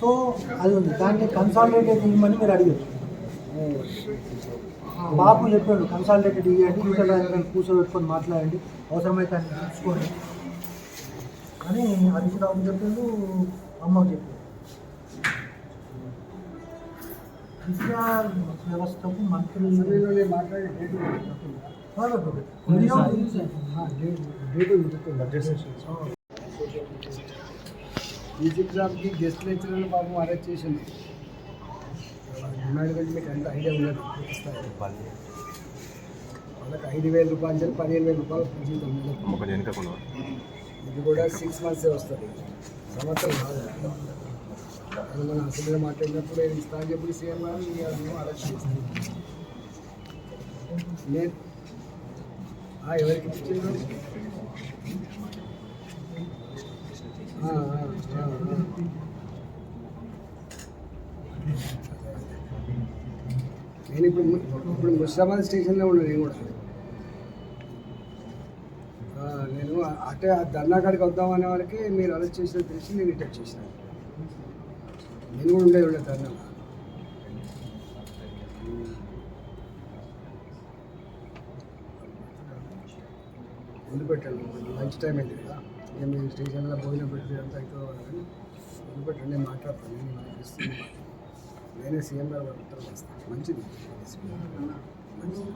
So అది ఉంది. దాన్ని కన్సాలిడేటెడ్ ఇవ్వమని మీరు అడిగారు. బాబు చెప్పాడు కన్సాలిడేటెడ్ ఇవ్వండి యూటర్ కూర్చోబెట్టుకొని మాట్లాడండి అవసరమైతే ఆయన చూసుకోండి అని హరీష్ రావు చెప్పిండు అమ్మకు చెప్పాడు. విద్యా వ్యవస్థకు మంత్రి మాట్లాడే ఫిజిక్స్ జాబ్కి గెస్ట్ లెక్చరర్ పాపం అరెస్ట్ చేసింది డిమాండ్ గురించి మీకు అంత ఐడియా స్థాయి వాళ్ళకి ఐదు వేల రూపాయలు చెప్పి పదిహేను వేల రూపాయలు ఇది కూడా సిక్స్ మంత్సే వస్తుంది. సంవత్సరం కాదు. అది మనం అసలు మాట్లాడినప్పుడు ఇస్తా అని చెప్పి సీఎం గారు అరెస్ట్ చేస్తాను నేను ఎవరికి ఇచ్చిండ్రు? నేను ఇప్పుడు ము- ఇప్పుడు ముషిరాబాద్ స్టేషన్లో ఉన్నాను నేను కూడా. నేను అటే ఆ దండాకాడికి కాడికి వద్దాం అనే వారికి మీరు అరెస్ట్ చేసిన తెలిసి నేను ఇటెక్ట్ చేసిన నేను కూడా ఉండేది ఉండే ధర్నా ముందు పెట్టండి లంచ్ టైం అయింది కదా. ఇక మీరు స్టేషన్లో భోజనం పెట్టి అంతా అవుతుందో అని ముందు పెట్టండి నేను మాట్లాడతాను. నేను మనకి ఇస్తున్నాను నేనే సీఎం గారు ఉత్తరం వస్తాను మంచిది. మంచిది.